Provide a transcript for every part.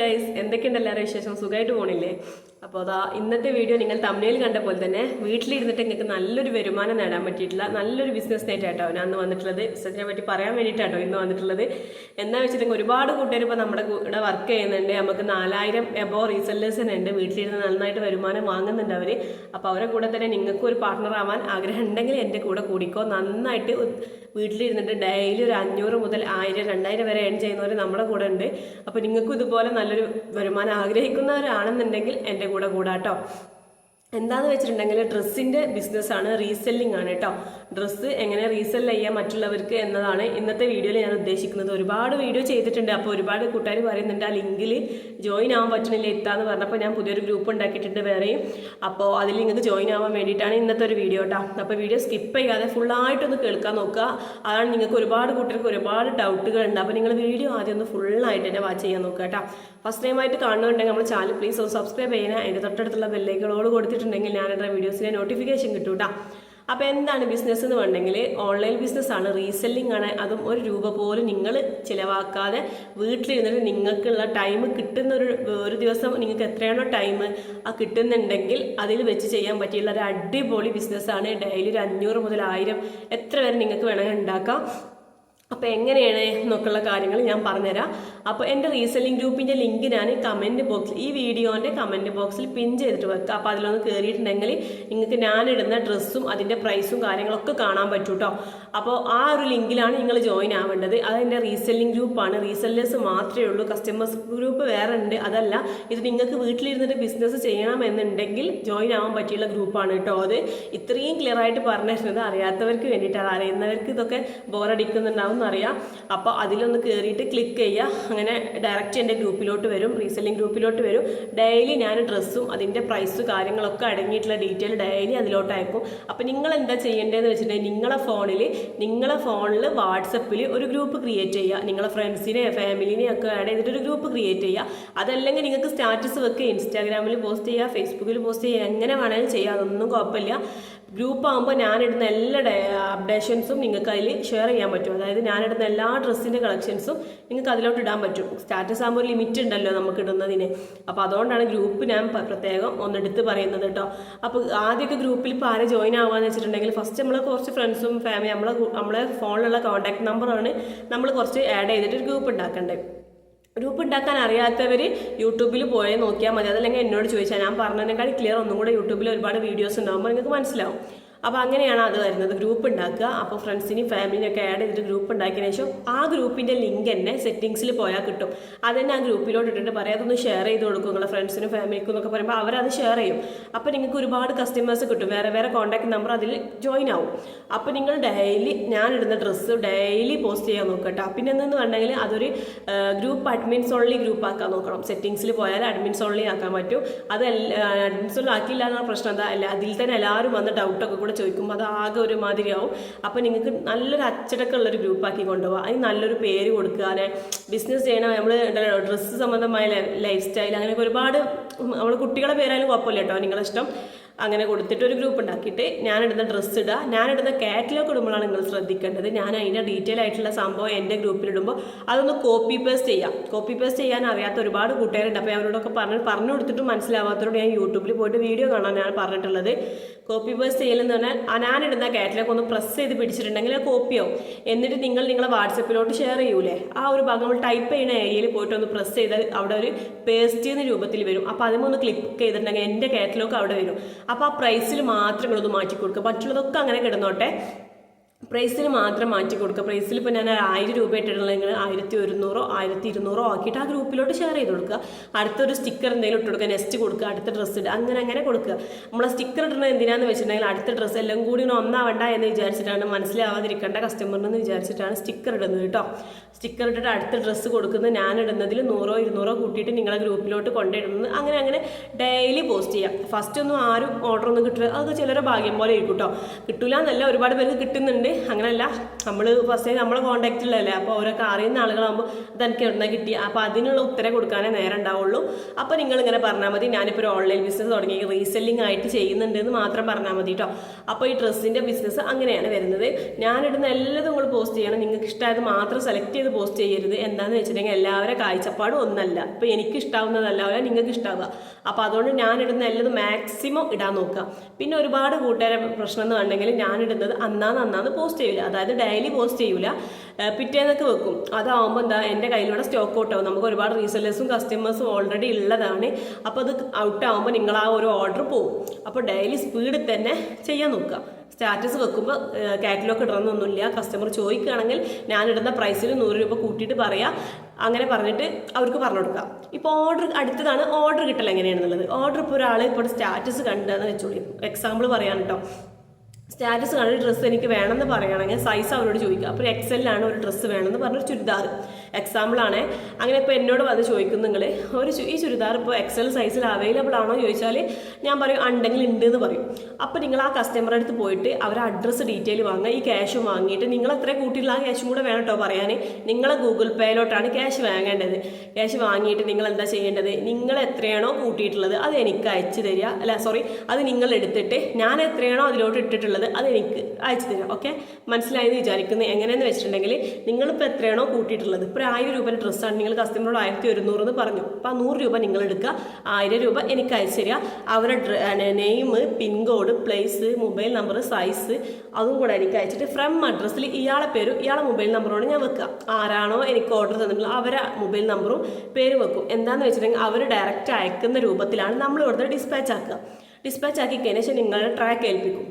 Guys എന്തൊക്കെയുണ്ട് എല്ലാവരും വിശേഷം? സുഖമായിട്ട് പോണില്ലേ? അപ്പോൾ അതാ ഇന്നത്തെ വീഡിയോ നിങ്ങൾ തമിഴിൽ കണ്ട പോലെ തന്നെ വീട്ടിലിരുന്നിട്ട് നിങ്ങൾക്ക് നല്ലൊരു വരുമാനം നേടാൻ പറ്റിയിട്ടുള്ള നല്ലൊരു ബിസിനസ് ആയിട്ടാട്ടോ ഞാൻ അന്ന് വന്നിട്ടുള്ളത്. ബിസിനസിനെ പറ്റി പറയാൻ വേണ്ടിയിട്ടാട്ടോ ഇന്ന് വന്നിട്ടുള്ളത്. എന്താ വെച്ചിട്ടുണ്ടെങ്കിൽ ഒരുപാട് കൂട്ടുകാർ ഇപ്പോൾ നമ്മുടെ കൂടെ വർക്ക് ചെയ്യുന്നുണ്ട്. നമുക്ക് നാലായിരം എബോ റീസെല്ലേഴ്സ് തന്നെ ഉണ്ട്. വീട്ടിലിരുന്ന് നന്നായിട്ട് വരുമാനം വാങ്ങുന്നുണ്ട് അവർ അപ്പോൾ അവരെ കൂടെ തന്നെ നിങ്ങൾക്ക് ഒരു പാർട്ട്ണർ ആവാൻ ആഗ്രഹം ഉണ്ടെങ്കിൽ എന്റെ കൂടെ കൂടിക്കോ. നന്നായിട്ട് വീട്ടിലിരുന്നിട്ട് ഡെയിലി ഒരു അഞ്ഞൂറ് മുതൽ ആയിരം രണ്ടായിരം വരെ ഏൺ ചെയ്യുന്നവർ നമ്മുടെ കൂടെ ഉണ്ട്. അപ്പോൾ നിങ്ങൾക്കും ഇതുപോലെ നല്ലൊരു വരുമാനം ആഗ്രഹിക്കുന്നവരാണെന്നുണ്ടെങ്കിൽ എന്റെ കൂടെ കൂടാട്ടോ. എന്താന്ന് വെച്ചിട്ടുണ്ടെങ്കിൽ ഡ്രസ്സിന്റെ ബിസിനസ്സാണ് റീസെല്ലിംഗ് ആണ് കേട്ടോ. ഡ്രസ്സ് എങ്ങനെ റീസെൽ ചെയ്യാം മറ്റുള്ളവർക്ക് എന്നതാണ് ഇന്നത്തെ വീഡിയോയിൽ ഞാൻ ഉദ്ദേശിക്കുന്നത്. ഒരുപാട് വീഡിയോ ചെയ്തിട്ടുണ്ട്. അപ്പോൾ ഒരുപാട് കൂട്ടുകാർ പറയുന്നുണ്ട് ആ ലിങ്കിൽ ജോയിൻ ആവാൻ പറ്റണില്ല എത്താന്ന് പറഞ്ഞപ്പോൾ ഞാൻ പുതിയൊരു ഗ്രൂപ്പ് ഉണ്ടാക്കിയിട്ടുണ്ട് വേറെയും. അപ്പോൾ അതിൽ നിങ്ങൾക്ക് ജോയിൻ ആവാൻ വേണ്ടിയിട്ടാണ് ഇന്നത്തെ ഒരു വീഡിയോ കേട്ടോ. അപ്പോൾ വീഡിയോ സ്കിപ്പ് ചെയ്യാതെ ഫുള്ളായിട്ടൊന്ന് കേൾക്കാൻ നോക്കുക. അതാണ് നിങ്ങൾക്ക് ഒരുപാട് കൂട്ടർക്ക് ഒരുപാട് ഡൗട്ടുകൾ ഉണ്ട് അപ്പോൾ നിങ്ങൾ വീഡിയോ ആദ്യം ഒന്ന് ഫുള്ളായിട്ട് തന്നെ വാച്ച് ചെയ്യാൻ നോക്കുക കേട്ടോ. ഫസ്റ്റ് ടൈമായിട്ട് കാണുന്നുണ്ടെങ്കിൽ നമ്മൾ ചാനൽ പ്ലീസ് ഒന്ന് സബ്സ്ക്രൈബ് ചെയ്യാൻ അതിന്റെ തൊട്ടടുത്തുള്ള ബെല്ലൈക്കണോട് കൊടുത്തിട്ടുണ്ടെങ്കിൽ ഞാനെന്റെ വീഡിയോസിന്റെ നോട്ടിഫിക്കേഷൻ കിട്ടും കേട്ടോ അപ്പോൾ എന്താണ് ബിസിനസ് എന്ന് പറഞ്ഞെങ്കിൽ ഓൺലൈൻ ബിസിനസ്സാണ് റീസെല്ലിംഗ് ആണ്. അതും ഒരു രൂപ പോലും നിങ്ങൾ ചിലവാക്കാതെ വീട്ടിലിരുന്നിട്ട് നിങ്ങൾക്കുള്ള ടൈം കിട്ടുന്ന ഒരു ഒരു ദിവസം നിങ്ങൾക്ക് എത്രയാണോ ടൈം ആ കിട്ടുന്നുണ്ടെങ്കിൽ അതിൽ വെച്ച് ചെയ്യാൻ പറ്റിയുള്ള ഒരു അടിപൊളി ബിസിനസ്സാണ് ഡെയിലി ഒരു അഞ്ഞൂറ് മുതൽ ആയിരം എത്ര വരെ നിങ്ങൾക്ക് വേണമെങ്കിൽ ഉണ്ടാക്കാം. അപ്പോൾ എങ്ങനെയാണ് എന്നൊക്കെയുള്ള കാര്യങ്ങൾ ഞാൻ പറഞ്ഞുതരാം. അപ്പോൾ എന്റെ റീസെല്ലിംഗ് ഗ്രൂപ്പിന്റെ ലിങ്ക് ഞാൻ കമന്റ് ബോക്സിൽ ഈ വീഡിയോന്റെ കമന്റ് ബോക്സിൽ പിൻ ചെയ്തിട്ട് വെക്കുക അപ്പോൾ അതിലൊന്ന് കയറിയിട്ടുണ്ടെങ്കിൽ നിങ്ങൾക്ക് ഞാനിടുന്ന ഡ്രസ്സും അതിന്റെ പ്രൈസും കാര്യങ്ങളൊക്കെ കാണാൻ പറ്റും കേട്ടോ അപ്പോൾ ആ ഒരു ലിങ്കിലാണ് നിങ്ങൾ ജോയിൻ ആവേണ്ടത്. അത് എന്റെ റീസെല്ലിംഗ് ഗ്രൂപ്പാണ് റീസെല്ലേഴ്സ് മാത്രമേ ഉള്ളൂ. കസ്റ്റമേഴ്സ് ഗ്രൂപ്പ് വേറെ ഉണ്ട്. അതല്ല ഇത് നിങ്ങൾക്ക് വീട്ടിലിരുന്നിട്ട് ബിസിനസ് ചെയ്യണമെന്നുണ്ടെങ്കിൽ ജോയിൻ ആവാൻ പറ്റിയുള്ള ഗ്രൂപ്പാണ് കേട്ടോ അത്. ഇത്രയും ക്ലിയർ ആയിട്ട് പറഞ്ഞിരുന്നത് അറിയാത്തവർക്ക് വേണ്ടിയിട്ടാണ്. അറിയുന്നവർക്ക് ഇതൊക്കെ ബോറടിക്കുന്നുണ്ടാവും എന്നറിയാം. അപ്പോൾ അതിലൊന്ന് കയറിയിട്ട് ക്ലിക്ക് ചെയ്യുക. അങ്ങനെ ഡയറക്റ്റ് എന്റെ ഗ്രൂപ്പിലോട്ട് വരും റീസെല്ലിംഗ് ഗ്രൂപ്പിലോട്ട് വരും. ഡെയിലി ഞാൻ ഡ്രസ്സും അതിന്റെ പ്രൈസ് കാര്യങ്ങളൊക്കെ അടങ്ങിയിട്ടുള്ള ഡീറ്റെയിൽ ഡെയിലി അതിലോട്ട് അയക്കും അപ്പോൾ നിങ്ങൾ എന്താ ചെയ്യേണ്ടതെന്ന് വെച്ചിട്ടുണ്ടെങ്കിൽ നിങ്ങളെ ഫോണിൽ നിങ്ങളെ ഫോണിൽ വാട്സപ്പിൽ ഒരു ഗ്രൂപ്പ് ക്രിയേറ്റ് ചെയ്യുക. നിങ്ങളെ ഫ്രണ്ട്സിനെ ഫാമിലിനെ ഒക്കെ ആഡ് ചെയ്തിട്ട് ഒരു ഗ്രൂപ്പ് ക്രിയേറ്റ് ചെയ്യുക. അതല്ലെങ്കിൽ നിങ്ങൾക്ക് സ്റ്റാറ്റസ് വെക്കുക. ഇൻസ്റ്റാഗ്രാമിൽ പോസ്റ്റ് ചെയ്യുക ഫേസ്ബുക്കിൽ പോസ്റ്റ് ചെയ്യുക എങ്ങനെ വേണമെങ്കിലും ചെയ്യുക അതൊന്നും കുഴപ്പമില്ല. ഗ്രൂപ്പ് ആകുമ്പോൾ ഞാനിടുന്ന എല്ലാ അപ്ഡേഷൻസും നിങ്ങൾക്ക് അതിൽ ഷെയർ ചെയ്യാൻ പറ്റും. അതായത് ഞാനിടുന്ന എല്ലാ ഡ്രസ്സിന്റെ കളക്ഷൻസും നിങ്ങൾക്ക് അതിലോട്ട് ഇടാൻ പറ്റും. സ്റ്റാറ്റസ് ആകുമ്പോൾ ഒരു ലിമിറ്റ് ഉണ്ടല്ലോ നമുക്ക് ഇടുന്നതിന്. അപ്പോൾ അതുകൊണ്ടാണ് ഗ്രൂപ്പ് ഞാൻ പ്രത്യേകം ഒന്നെടുത്ത് പറയുന്നത് കേട്ടോ. അപ്പോൾ ആദ്യമൊക്കെ ഗ്രൂപ്പിൽ ഇപ്പോൾ ആരെ ജോയിൻ ആവാന്ന് വെച്ചിട്ടുണ്ടെങ്കിൽ ഫസ്റ്റ് നമ്മൾ കുറച്ച് ഫ്രണ്ട്സും ഫാമിലി നമ്മളെ നമ്മളെ ഫോണിലുള്ള കോൺടാക്ട് നമ്പറാണ് നമ്മൾ കുറച്ച് ആഡ് ചെയ്തിട്ട് ഒരു ഗ്രൂപ്പ് ഉണ്ടാക്കേണ്ടത് ഗ്രൂപ്പ് ഉണ്ടാക്കാൻ അറിയാത്തവർ യൂട്യൂബിൽ പോയി നോക്കിയാൽ മതി. അതല്ലെങ്കിൽ എന്നോട് ചോദിച്ചാൽ ഞാൻ പറഞ്ഞതിനേക്കാൾ ക്ലിയർ ഒന്നും കൂടെ യൂട്യൂബിൽ ഒരുപാട് വീഡിയോസ് ഉണ്ടാകുമ്പോൾ നിങ്ങൾക്ക് മനസ്സിലാവും. അപ്പോൾ അങ്ങനെയാണ് അത് വരുന്നത്. ഗ്രൂപ്പ് ഉണ്ടാക്കുക. അപ്പോൾ ഫ്രണ്ട്സിനെയും ഫാമിലിനെയും ഒക്കെ ആഡ് ചെയ്തിട്ട് ഗ്രൂപ്പ് ഉണ്ടാക്കിയതിന് ശേഷം ആ ഗ്രൂപ്പിന്റെ ലിങ്ക് തന്നെ സെറ്റിങ്സിൽ പോയാൽ കിട്ടും. അത് തന്നെ ആ ഗ്രൂപ്പിലോട്ട് ഇട്ടിട്ട് പറയാം. അതൊന്ന് ഷെയർ ചെയ്ത് കൊടുക്കും നിങ്ങളെ ഫ്രണ്ട്സിനും ഫാമിലിക്കും എന്നൊക്കെ പറയുമ്പോൾ അവരത് ഷെയർ ചെയ്യും. അപ്പോൾ നിങ്ങൾക്ക് ഒരുപാട് കസ്റ്റമേഴ്സ് കിട്ടും. വേറെ വേറെ കോൺടാക്ട് നമ്പർ അതിൽ ജോയിൻ ആവും. അപ്പോൾ നിങ്ങൾ ഡെയിലി ഞാൻ ഇടുന്ന ഡ്രസ്സ് ഡെയിലി പോസ്റ്റ് ചെയ്യാൻ നോക്കട്ടോ പിന്നെ എന്തെന്ന് പറഞ്ഞെങ്കിൽ അതൊരു ഗ്രൂപ്പ് അഡ്മിൻസ് ഓൺലി ഗ്രൂപ്പ് ആക്കാൻ നോക്കണം. സെറ്റിങ്സിൽ പോയാൽ അഡ്മിൻസ് ഓൺലി ആക്കാൻ പറ്റും. അത് അഡ്മിൻസ് ഓൺലി ആക്കിയില്ല എന്നുള്ള പ്രശ്നം എന്താ? അല്ല അതിൽ തന്നെ എല്ലാവരും വന്ന് ഡൗട്ടൊക്കെ കൂടെ ചോദിക്കുമ്പോൾ അത് ആകെ ഒരു മാതിരിയാവും അപ്പോൾ നിങ്ങൾക്ക് നല്ലൊരു അച്ചടക്കമുള്ളൊരു ഗ്രൂപ്പാക്കി കൊണ്ടുപോകാം അതിന് നല്ലൊരു പേര് കൊടുക്കുക അല്ലെ? ബിസിനസ് ചെയ്യണം നമ്മൾ ഡ്രസ്സ് സംബന്ധമായ ലൈഫ് സ്റ്റൈൽ അങ്ങനെയൊക്കെ ഒരുപാട് നമ്മൾ കുട്ടികളെ പേരായാലും കുഴപ്പമില്ല കേട്ടോ നിങ്ങളെ ഇഷ്ടം. അങ്ങനെ കൊടുത്തിട്ട് ഒരു ഗ്രൂപ്പ് ഉണ്ടാക്കിയിട്ട് ഞാനിടുന്ന ഡ്രസ്സ് ഇടുക ഞാനിടുന്ന കാറ്റലോഗ് ഇടുമ്പോഴാണ് നിങ്ങൾ ശ്രദ്ധിക്കേണ്ടത്. ഞാൻ അതിന്റെ ഡീറ്റെയിൽ ആയിട്ടുള്ള സംഭവം എന്റെ ഗ്രൂപ്പിലിടുമ്പോൾ അതൊന്ന് കോപ്പി പേസ്റ്റ് ചെയ്യാം. കോപ്പി പേസ്റ്റ് ചെയ്യാൻ അറിയാത്ത ഒരുപാട് കൂട്ടുകാരുണ്ട്. അപ്പോൾ അവരോടൊക്കെ പറഞ്ഞ് പറഞ്ഞു കൊടുത്തിട്ടും മനസ്സിലാവാത്തവരോട് ഞാൻ യൂട്യൂബിൽ പോയിട്ട് വീഡിയോ കാണാൻ ഞാൻ പറഞ്ഞിട്ടുള്ളത്. കോപ്പി പേസ്റ്റ് ചെയ്യലെന്ന് പറഞ്ഞാൽ ഞാനിടുന്ന കാറ്റലോഗ് ഒന്ന് പ്രസ് ചെയ്ത് പിടിച്ചിട്ടുണ്ടെങ്കിൽ അത് കോപ്പിയാവും എന്നിട്ട് നിങ്ങൾ നിങ്ങളെ വാട്സപ്പിലോട്ട് ഷെയർ ചെയ്യൂലേ? ആ ഒരു ഭാഗം നമ്മൾ ടൈപ്പ് ചെയ്യുന്ന ഏരിയയിൽ പോയിട്ട് ഒന്ന് പ്രസ് ചെയ്താൽ അവിടെ ഒരു പേസ്റ്റ് ചെയ്യുന്ന രൂപത്തിൽ വരും. അപ്പോൾ അതിമൊന്ന് ക്ലിക്ക് ചെയ്തിട്ടുണ്ടെങ്കിൽ എന്റെ കാറ്റലോഗ് അവിടെ വരും. അപ്പോൾ ആ പ്രൈസിൽ മാത്രം നിങ്ങളൊന്ന് മാറ്റി കൊടുക്കുക. മറ്റുള്ളതൊക്കെ അങ്ങനെ കിടന്നോട്ടെ. പ്രൈസിൽ മാത്രം മാറ്റി കൊടുക്കുക പ്രൈസിൽ ഇപ്പോൾ ഞാൻ ആയിരം രൂപ ഇട്ടിട്ടുണ്ടെങ്കിൽ ആയിരത്തി ഒരുന്നൂറോ ആയിരത്തി ഇരുന്നൂറോ ആക്കിയിട്ട് ആ ഗ്രൂപ്പിലോട്ട് ഷെയർ ചെയ്ത് കൊടുക്കുക അടുത്തൊരു സ്റ്റിക്കർ എന്തെങ്കിലും ഇട്ട് കൊടുക്കുക നെക്സ്റ്റ് കൊടുക്കുക അടുത്ത ഡ്രസ്സ് ഇടുക അങ്ങനെ അങ്ങനെ കൊടുക്കുക നമ്മൾ സ്റ്റിക്കർ ഇടുന്നത് എന്തിനാന്ന് വെച്ചിട്ടുണ്ടെങ്കിൽ അടുത്ത ഡ്രസ്സ് എല്ലാം കൂടി ഒന്ന് ഒന്നാവണ്ട എന്ന് വിചാരിച്ചിട്ടാണ് മനസ്സിലാവാതിരിക്കേണ്ട കസ്റ്റമറിനെന്ന് വിചാരിച്ചിട്ടാണ് സ്റ്റിക്കർ ഇടുന്നത് കേട്ടോ. സ്റ്റിക്കർ ഇട്ടിട്ട് അടുത്ത ഡ്രസ്സ് കൊടുക്കുന്നത് ഞാൻ ഇടുന്നതിൽ നൂറോ ഇരുന്നൂറോ കൂട്ടിയിട്ട് നിങ്ങളെ ഗ്രൂപ്പിലോട്ട് കൊണ്ടിടുന്നത് അങ്ങനെ അങ്ങനെ ഡെയിലി പോസ്റ്റ് ചെയ്യാം. ഫസ്റ്റ് ഒന്നും ആരും ഓർഡർ ഒന്നും കിട്ടില്ല അതൊക്കെ ചിലരെ ഭാഗ്യം പോലെ ഇരിക്കും കേട്ടോ. കിട്ടില്ല എന്നല്ല ഒരുപാട് പേർക്ക് കിട്ടുന്നുണ്ട്. അങ്ങനെയല്ല നമ്മൾ ഫസ്റ്റ് നമ്മൾ നമ്മളെ കോൺടാക്റ്റിലല്ലേ അപ്പോൾ ഓരോക്കെ അറിയുന്ന ആളുകളാകുമ്പോൾ അതെനിക്ക് എവിടെ കിട്ടി അപ്പോൾ അതിനുള്ള ഉത്തരം കൊടുക്കാനേ നേരം ഉണ്ടാവുള്ളൂ അപ്പോൾ നിങ്ങൾ ഇങ്ങനെ പറഞ്ഞാൽ മതി. ഞാനിപ്പോൾ ഒരു ഓൺലൈൻ ബിസിനസ് തുടങ്ങി. റീസെല്ലിംഗ് ആയിട്ട് ചെയ്യുന്നുണ്ട് എന്ന് മാത്രം പറഞ്ഞാൽ മതി കേട്ടോ അപ്പോൾ ഈ ഡ്രസ്സിന്റെ ബിസിനസ് അങ്ങനെയാണ് വരുന്നത്. ഞാനിടുന്ന എല്ലാം നിങ്ങൾ പോസ്റ്റ് ചെയ്യണം. നിങ്ങൾക്ക് ഇഷ്ടമായത് മാത്രം സെലക്ട് ചെയ്ത് പോസ്റ്റ് ചെയ്യരുത്. എന്താണെന്ന് വെച്ചിട്ടുണ്ടെങ്കിൽ എല്ലാവരുടെ കാഴ്ചപ്പാടും ഒന്നല്ല. ഇപ്പോൾ എനിക്ക് ഇഷ്ടാവുന്നതല്ല. നിങ്ങൾക്ക് ഇഷ്ടാവുക. അപ്പോൾ അതുകൊണ്ട് ഞാനിടുന്ന എല്ലാം മാക്സിമം ഇടാൻ നോക്കുക. പിന്നെ ഒരുപാട് കൂട്ടുകാരെ പ്രശ്നം എന്ന് പറഞ്ഞെങ്കിൽ ഞാനിടുന്നത് അന്നാന്ന് അന്നാന്ന് പോസ്റ്റ് ചെയ്യില്ല അതായത് ഡെയിലി പോസ്റ്റ് ചെയ്യൂല. പിറ്റേന്നൊക്കെ വെക്കും. അതാവുമ്പോൾ എന്താ എന്റെ കയ്യിലൂടെ സ്റ്റോക്ക് ഔട്ട് ആവും. നമുക്ക് ഒരുപാട് റീസെല്ലേഴ്സും കസ്റ്റമേഴ്സും ഓൾറെഡി ഉള്ളതാണ്. അപ്പോൾ അത് ഔട്ട് ആവുമ്പോൾ നിങ്ങൾ ആ ഒരു ഓർഡർ പോകും അപ്പോൾ ഡെയിലി സ്പീഡിൽ തന്നെ ചെയ്യാൻ നോക്കുക. സ്റ്റാറ്റസ് വെക്കുമ്പോൾ കാറ്റലോഗ് ഇടണമെന്നൊന്നുമില്ല. കസ്റ്റമർ ചോദിക്കുകയാണെങ്കിൽ ഞാനിടുന്ന പ്രൈസിൽ നൂറ് രൂപ കൂട്ടിയിട്ട് പറയാം. അങ്ങനെ പറഞ്ഞിട്ട് അവർക്ക് പറഞ്ഞു കൊടുക്കാം ഇപ്പോൾ ഓർഡർ അടുത്തതാണ് ഓർഡർ കിട്ടൽ എങ്ങനെയാണെന്നുള്ളത്. ഓർഡർ ഇപ്പോൾ ഒരാൾ ഇപ്പോൾ സ്റ്റാറ്റസ് കണ്ടെന്ന് വെച്ചോളി. എക്സാമ്പിൾ പറയാൻ കേട്ടോ. സ്റ്റാറ്റസ് കണ്ട ഡ്രസ്സ് എനിക്ക് വേണമെന്ന് പറയുകയാണെങ്കിൽ സൈസ് അവരോട് ചോദിക്കുക. അപ്പോൾ എക്സലിലാണ് ഒരു ഡ്രസ്സ് വേണമെന്ന് പറഞ്ഞൊരു ചുരിദാർ. എക്സാമ്പിളാണ് അങ്ങനെ ഇപ്പോൾ എന്നോട് വന്ന് ചോദിക്കുന്നു നിങ്ങൾ ഒരു ഈ ചുരിദാർ ഇപ്പോൾ എക്സൽ സൈസിൽ അവൈലബിൾ ആണോ? ചോദിച്ചാൽ ഞാൻ പറയും ഉണ്ടെങ്കിൽ ഉണ്ട് എന്ന് പറയും. അപ്പോൾ നിങ്ങൾ ആ കസ്റ്റമറുടെ അടുത്ത് പോയിട്ട് അവരെ അഡ്രസ്സ് ഡീറ്റെയിൽ വാങ്ങുക ഈ ക്യാഷ് വാങ്ങിയിട്ട് നിങ്ങൾ എത്ര കൂട്ടിയിട്ടുള്ള ആ ക്യാഷും കൂടെ വേണം കേട്ടോ പറയാൻ നിങ്ങളെ ഗൂഗിൾ പേയിലോട്ടാണ് ക്യാഷ് വാങ്ങേണ്ടത്. ക്യാഷ് വാങ്ങിയിട്ട് നിങ്ങൾ എന്താ ചെയ്യേണ്ടത്? നിങ്ങൾ എത്രയാണോ കൂട്ടിയിട്ടുള്ളത് അത് എനിക്ക് അയച്ചു തരിക. അല്ല സോറി അത് നിങ്ങൾ എടുത്തിട്ട് ഞാൻ എത്രയാണോ അതിലോട്ട് ഇട്ടിട്ടുള്ളത് അത് എനിക്ക് അയച്ചു തരാം ഓക്കെ മനസ്സിലായെന്ന് വിചാരിക്കുന്നത് എങ്ങനെയെന്ന് വെച്ചിട്ടുണ്ടെങ്കിൽ നിങ്ങളിപ്പോൾ എത്രയാണോ കൂട്ടിയിട്ടുള്ളത്? ഇപ്പോൾ ആയിരം രൂപയുടെ ഡ്രസ്സാണ് നിങ്ങൾ കസ്റ്റമറോട് ആയിരത്തി ഒരുന്നൂറ് എന്ന് പറഞ്ഞു. അപ്പോൾ ആ നൂറ് രൂപ നിങ്ങൾ എടുക്കുക ആയിരം രൂപ എനിക്ക് അയച്ചു തരിക. അവരുടെ name pincode place mobile number size അതും കൂടെ എനിക്ക് അയച്ചിട്ട് ഫ്രം അഡ്രസ്സിൽ ഇയാളെ പേരും ഇയാളെ മൊബൈൽ നമ്പറോട് ഞാൻ വെക്കുക. ആരാണോ എനിക്ക് ഓർഡർ തന്നിട്ടുള്ളത് അവരെ മൊബൈൽ നമ്പറും പേര് വെക്കും. എന്താണെന്ന് വെച്ചിട്ടുണ്ടെങ്കിൽ അവർ ഡയറക്റ്റ് അയക്കുന്ന രൂപത്തിലാണ് നമ്മൾ ഇവിടുത്തെ ഡിസ്പാച്ച് ആക്കുക. ഡിസ്പാച്ച് ആക്കി കഴിഞ്ഞാൽ നിങ്ങളുടെ ട്രാക്ക് ഏൽപ്പിക്കും.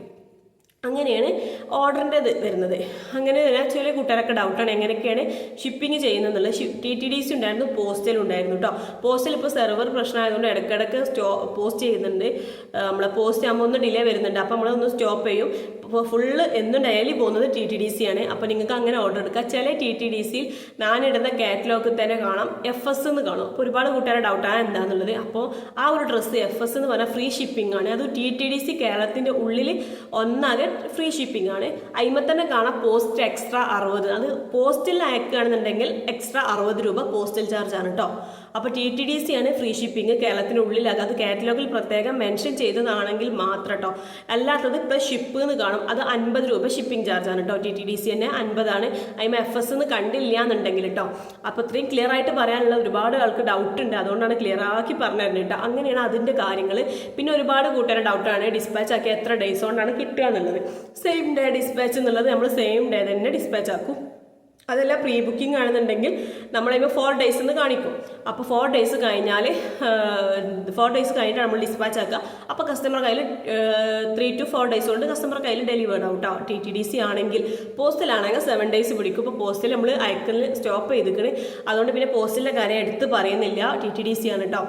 അങ്ങനെയാണ് ഓർഡറിന്റെ ഇത് വരുന്നത്. അങ്ങനെ തന്നെ ചില കൂട്ടുകാരൊക്കെ ഡൗട്ടാണ് എങ്ങനെയൊക്കെയാണ് ഷിപ്പിംഗ് ചെയ്യുന്നതെന്നുള്ളത്. ടി ടി ഡി സി ഉണ്ടായിരുന്നു പോസ്റ്റൽ ഉണ്ടായിരുന്നു കേട്ടോ പോസ്റ്റൽ ഇപ്പോൾ സെർവർ പ്രശ്നമായതുകൊണ്ട് ഇടയ്ക്കിടയ്ക്ക് സ്റ്റോ പോസ്റ്റ് ചെയ്യുന്നുണ്ട്. നമ്മളെ പോസ്റ്റ് ആകുമ്പോൾ ഒന്ന് ഡിലേ വരുന്നുണ്ട്. അപ്പോൾ നമ്മളൊന്ന് സ്റ്റോപ്പ് ചെയ്യും. ഫുള്ള് എന്നും ഡെയിലി പോകുന്നത് ടി ടി ഡി സി ആണ്. അപ്പോൾ നിങ്ങൾക്ക് അങ്ങനെ ഓർഡർ എടുക്കാം. ചില ടി ടി ഡി സിയിൽ ഞാനിടുന്ന കാറ്റലോഗിൽ തന്നെ കാണാം എഫ് എസ് എന്ന് കാണും. അപ്പോൾ ഒരുപാട് കൂട്ടുകാരുടെ ഡൗട്ടാണ് എന്താണെന്നുള്ളത് അപ്പോൾ ആ ഒരു ഡ്രസ്സ് എഫ് എസ് എന്ന് പറഞ്ഞാൽ ഫ്രീ ഷിപ്പിംഗ് ആണ്. അത് ടി ടി ഡി സി കേരളത്തിന്റെ ഉള്ളിൽ ഒന്നാകെ ഫ്രീ ഷിപ്പിംഗ് ആണ്. അതിമ തന്നെ കാണാം പോസ്റ്റ് എക്സ്ട്രാ അറുപത്. അത് പോസ്റ്റിൽ അയക്കുകയാണെന്നുണ്ടെങ്കിൽ എക്സ്ട്രാ അറുപത് രൂപ പോസ്റ്റൽ ചാർജ് ആണ് കേട്ടോ അപ്പോൾ ടി ടി ഡി സി ആണ് ഫ്രീ ഷിപ്പിംഗ് കേരളത്തിനുള്ളിലാക്കുക അത് കാറ്റലോഗിൽ പ്രത്യേകം മെൻഷൻ ചെയ്തതാണെങ്കിൽ മാത്രം കേട്ടോ അല്ലാത്തത് ഇപ്പോൾ ഷിപ്പ് എന്ന് കാണും. അത് അൻപത് രൂപ ഷിപ്പിംഗ് ചാർജ് ആണ് കേട്ടോ ടി ടി ഡി സി തന്നെ അൻപതാണ്. അതിന് എഫ് എസ് എന്ന് കണ്ടില്ല എന്നുണ്ടെങ്കിൽ കേട്ടോ അപ്പോൾ ഇത്രയും ക്ലിയർ ആയിട്ട് പറയാനുള്ള ഒരുപാട് ആൾക്ക് ഡൗട്ട് ഉണ്ട്. അതുകൊണ്ടാണ് ക്ലിയർ ആക്കി പറഞ്ഞു തരുന്നത് കേട്ടോ അങ്ങനെയാണ് അതിന്റെ കാര്യങ്ങൾ പിന്നെ ഒരുപാട് കൂട്ടുകാരുടെ ഡൗട്ടാണ് ഡിസ്പാച്ച് ആക്കി എത്ര ഡേയ്സ് കൊണ്ടാണ് കിട്ടുക എന്നുള്ളത്. സെയിം ഡേ ഡിസ്പാച്ച് എന്നുള്ളത് നമ്മൾ സെയിം ഡേ തന്നെ ഡിസ്പാച്ച് ആക്കും. അതല്ല പ്രീ ബുക്കിംഗ് ആണെന്നുണ്ടെങ്കിൽ നമ്മളിപ്പോൾ ഫോർ ഡേയ്സ് എന്ന് കാണിക്കും. അപ്പോൾ ഫോർ ഡേയ്സ് കഴിഞ്ഞാൽ ഫോർ ഡേയ്സ് കഴിഞ്ഞിട്ട് നമ്മൾ ഡിസ്പാച്ച് ആക്കുക. അപ്പോൾ കസ്റ്റമർ കയ്യിൽ ത്രീ ടു ഫോർ ഡേയ്സ് കൊണ്ട് കസ്റ്റമർ കയ്യിൽ ഡെലിവേർഡ് ആവും ടി ടി ഡി സി ആണെങ്കിൽ പോസ്റ്റിലാണെങ്കിൽ സെവൻ ഡേയ്സ് പിടിക്കും. ഇപ്പോൾ പോസ്റ്റിൽ നമ്മൾ അയക്കുന്നതിൽ സ്റ്റോപ്പ് ചെയ്തിക്കണ്. അതുകൊണ്ട് പിന്നെ പോസ്റ്റിലെ കാര്യം എടുത്ത് പറയുന്നില്ല ടി ടി ഡി സി ആണ് കേട്ടോ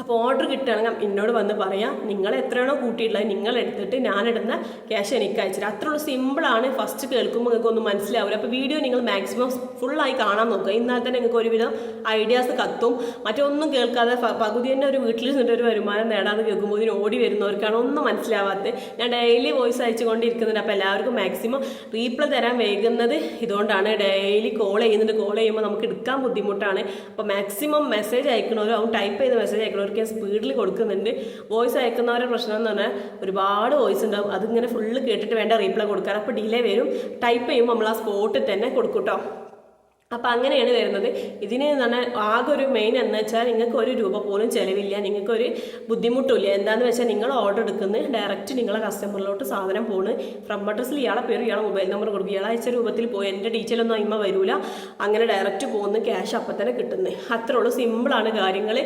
അപ്പോൾ ഓർഡർ കിട്ടുകയാണെങ്കിൽ എന്നോട് വന്ന് പറയാം നിങ്ങൾ എത്രയാണോ കൂട്ടിയിട്ടുള്ളത് നിങ്ങൾ എടുത്തിട്ട് ഞാനിടുന്ന ക്യാഷ് എനിക്ക് അയച്ചിട്ട്. അത്രയുള്ള സിമ്പിളാണ് ഫസ്റ്റ് കേൾക്കുമ്പോൾ നിങ്ങൾക്ക് ഒന്നും മനസ്സിലാവില്ല അപ്പോൾ വീഡിയോ നിങ്ങൾ മാക്സിമം ഫുള്ളായി കാണാൻ നോക്കുക. എന്നാൽ തന്നെ നിങ്ങൾക്ക് ഒരുവിധം ഐഡിയാസ് കത്തും. മറ്റൊന്നും കേൾക്കാതെ പകുതി തന്നെ ഒരു വീട്ടിൽ നിന്നിട്ട് ഒരു വരുമാനം നേടാതെ കേൾക്കുമ്പോൾ ഇതിന് ഓടി വരുന്നവർക്കാണ് ഒന്നും മനസ്സിലാവാത്തത്. ഞാൻ ഡെയിലി വോയിസ് അയച്ചുകൊണ്ടിരിക്കുന്നുണ്ട് അപ്പോൾ എല്ലാവർക്കും മാക്സിമം റീപ്ലൈ തരാൻ വൈകുന്നത് ഇതുകൊണ്ടാണ്. ഡെയിലി കോൾ ചെയ്യുന്നുണ്ട്. കോൾ ചെയ്യുമ്പോൾ നമുക്ക് എടുക്കാൻ ബുദ്ധിമുട്ടാണ്. അപ്പോൾ മാക്സിമം മെസ്സേജ് അയക്കണവരും അവൻ ടൈപ്പ് ചെയ്ത് മെസ്സേജ് അയക്കണവർക്ക് ഞാൻ സ്പീഡിൽ കൊടുക്കുന്നുണ്ട്. വോയിസ് അയക്കുന്നവരുടെ പ്രശ്നം എന്ന് പറഞ്ഞാൽ ഒരുപാട് വോയിസ് ഉണ്ടാവും. അതിങ്ങനെ ഫുള്ള് കേട്ടിട്ട് വേണ്ട റീപ്ലൈ കൊടുക്കാൻ. അപ്പോൾ ഡിലേ വരും. ടൈപ്പ് ചെയ്യുമ്പോൾ നമ്മൾ ആ സ്പോട്ടിൽ തന്നെ കൊടുക്കും കേട്ടോ അപ്പോൾ അങ്ങനെയാണ് വരുന്നത്. ഇതിന് എന്ന് പറഞ്ഞാൽ ആകെ ഒരു മെയിൻ എന്ന് വെച്ചാൽ നിങ്ങൾക്ക് ഒരു രൂപ പോലും ചിലവില്ല. നിങ്ങൾക്കൊരു ബുദ്ധിമുട്ടില്ല എന്താണെന്ന് വെച്ചാൽ നിങ്ങൾ ഓർഡർ എടുക്കുന്നത് ഡയറക്റ്റ് നിങ്ങളെ കസ്റ്റമറിലോട്ട് സാധനം പോണ്. ഫ്രം അഡ്രസ്സിൽ ഇയാളെ പേര് ഇയാളെ മൊബൈൽ നമ്പർ കൊടുക്കും. ഇയാളെ അയച്ച രൂപത്തിൽ പോയി. എന്റെ ഡീറ്റെയിൽ ഒന്നും അമ്മ വരില്ല അങ്ങനെ ഡയറക്റ്റ് പോകുന്ന ക്യാഷ് അപ്പം തന്നെ കിട്ടുന്നത് അത്രേ ഉള്ളൂ. സിമ്പിളാണ് കാര്യങ്ങൾ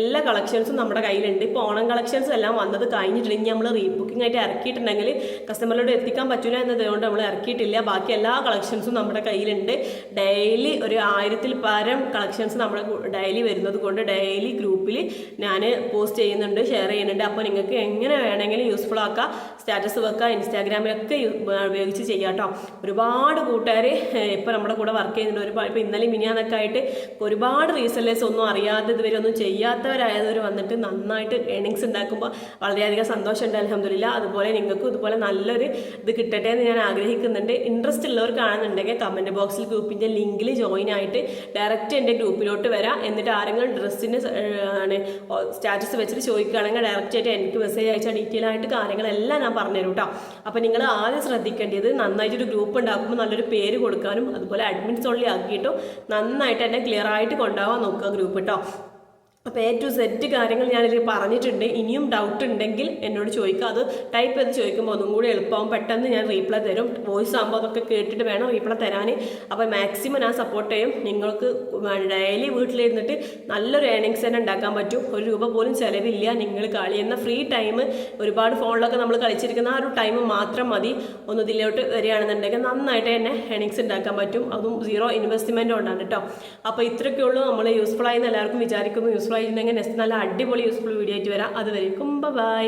എല്ലാ കളക്ഷൻസും നമ്മുടെ കയ്യിലുണ്ട്. ഇപ്പോൾ ഓണം കളക്ഷൻസ് എല്ലാം വന്നത് കഴിഞ്ഞിട്ടുണ്ടെങ്കിൽ നമ്മൾ റീബുക്കിംഗ് ആയിട്ട് ഇറക്കിയിട്ടുണ്ടെങ്കിൽ കസ്റ്റമറിലോട്ട് എത്തിക്കാൻ പറ്റില്ല എന്നതുകൊണ്ട് നമ്മൾ ഇറക്കിയിട്ടില്ല. ബാക്കി എല്ലാ കളക്ഷൻസും നമ്മുടെ കയ്യിലുണ്ട്. ഡെയിലി ഡെയിലി ഒരു ആയിരത്തിൽ പരം കളക്ഷൻസ് നമ്മൾ ഡെയിലി വരുന്നത് കൊണ്ട് ഡെയിലി ഗ്രൂപ്പിൽ ഞാൻ പോസ്റ്റ് ചെയ്യുന്നുണ്ട് ഷെയർ ചെയ്യുന്നുണ്ട്. അപ്പോൾ നിങ്ങൾക്ക് എങ്ങനെ വേണമെങ്കിലും യൂസ്ഫുൾ ആക്കാം സ്റ്റാറ്റസ് വെക്കുക ഇൻസ്റ്റാഗ്രാമിലൊക്കെ ഉപയോഗിച്ച് ചെയ്യാം കേട്ടോ ഒരുപാട് കൂട്ടുകാർ ഇപ്പോൾ നമ്മുടെ കൂടെ വർക്ക് ചെയ്യുന്നുണ്ട്. ഒരുപാട് ഇപ്പോൾ ഇന്നലെ മിനിയാന്നൊക്കെ ആയിട്ട് ഒരുപാട് റീസെല്ലേഴ്സ് ഒന്നും അറിയാതെ ഇതുവരെ ഒന്നും ചെയ്യാത്തവരായവർ വന്നിട്ട് നന്നായിട്ട് ഏണിങ്സ് ഉണ്ടാക്കുമ്പോൾ വളരെയധികം സന്തോഷമുണ്ട് അലഹമില്ല അതുപോലെ നിങ്ങൾക്കും ഇതുപോലെ നല്ലൊരു ഇത് കിട്ടട്ടെ എന്ന് ഞാൻ ആഗ്രഹിക്കുന്നുണ്ട്. ഇൻട്രസ്റ്റ് ഉള്ളവർ കാണുന്നുണ്ടെങ്കിൽ കമന്റ് ബോക്സിൽ ഗ്രൂപ്പിന്റെ ലിങ്കിൽ ജോയിൻ ആയിട്ട് ഡയറക്റ്റ് എന്റെ ഗ്രൂപ്പിലോട്ട് വരാം. എന്നിട്ട് ആരെങ്കിലും ഡ്രസ്സിന് ആണ് സ്റ്റാറ്റസ് വെച്ചിട്ട് ചോദിക്കുകയാണെങ്കിൽ ഡയറക്റ്റ് ആയിട്ട് എനിക്ക് മെസ്സേജ് അയച്ചാൽ ഡീറ്റെയിൽ ആയിട്ട് കാര്യങ്ങളെല്ലാം ഞാൻ പറഞ്ഞുതരും കേട്ടോ അപ്പോൾ നിങ്ങൾ ആദ്യം ശ്രദ്ധിക്കേണ്ടത് നന്നായിട്ടൊരു ഗ്രൂപ്പ് ഉണ്ടാക്കുമ്പോൾ നല്ലൊരു പേര് കൊടുക്കാനും അതുപോലെ അഡ്മിൻസ് ഉള്ളി ആക്കിയിട്ടും നന്നായിട്ട് തന്നെ ക്ലിയർ ആയിട്ട് കൊണ്ടുപോകാൻ നോക്കുക ഗ്രൂപ്പ് കേട്ടോ അപ്പോൾ എ ടു സെറ്റ് കാര്യങ്ങൾ ഞാനിതിൽ പറഞ്ഞിട്ടുണ്ട്. ഇനിയും ഡൗട്ട് ഉണ്ടെങ്കിൽ എന്നോട് ചോദിക്കുക അത് ടൈപ്പ് ചെയ്ത് ചോദിക്കുമ്പോൾ ഒന്നും കൂടി എളുപ്പമാവും. പെട്ടെന്ന് ഞാൻ റീപ്ലൈ തരും. വോയിസ് ആകുമ്പോൾ അതൊക്കെ കേട്ടിട്ട് വേണം റീപ്ലൈ തരാൻ അപ്പോൾ മാക്സിമം ഞാൻ സപ്പോർട്ട് ചെയ്യും. നിങ്ങൾക്ക് ഡെയിലി വീട്ടിലിരുന്നിട്ട് നല്ലൊരു ഏണിങ്സ് തന്നെ ഉണ്ടാക്കാൻ പറ്റും. ഒരു രൂപ പോലും ചിലവില്ല. നിങ്ങൾ കളിയുന്ന ഫ്രീ ടൈം ഒരുപാട് ഫോണിലൊക്കെ നമ്മൾ കളിച്ചിരിക്കുന്ന ആ ഒരു ടൈം മാത്രം മതി. ഒന്ന് ഇതിലോട്ട് വരികയാണെന്നുണ്ടെങ്കിൽ നന്നായിട്ട് തന്നെ ഏണിങ്സ് ഉണ്ടാക്കാൻ പറ്റും. അതും സീറോ ഇൻവെസ്റ്റ്മെന്റ് കൊണ്ടാണ് കേട്ടോ. അപ്പോൾ ഇത്രയൊക്കെ ഉള്ളൂ. നമ്മൾ യൂസ്ഫുൾ ആയി എന്ന് എല്ലാവർക്കും വിചാരിക്കുന്നു. യൂസ്ഫുൾ ആയിട്ടുണ്ടെങ്കിൽ നെക്സ്റ്റ് നല്ല അടിപൊളി യൂസ്ഫുൾ വീഡിയോ ആയിട്ട് വരാം. അതുവരെയും ബൈ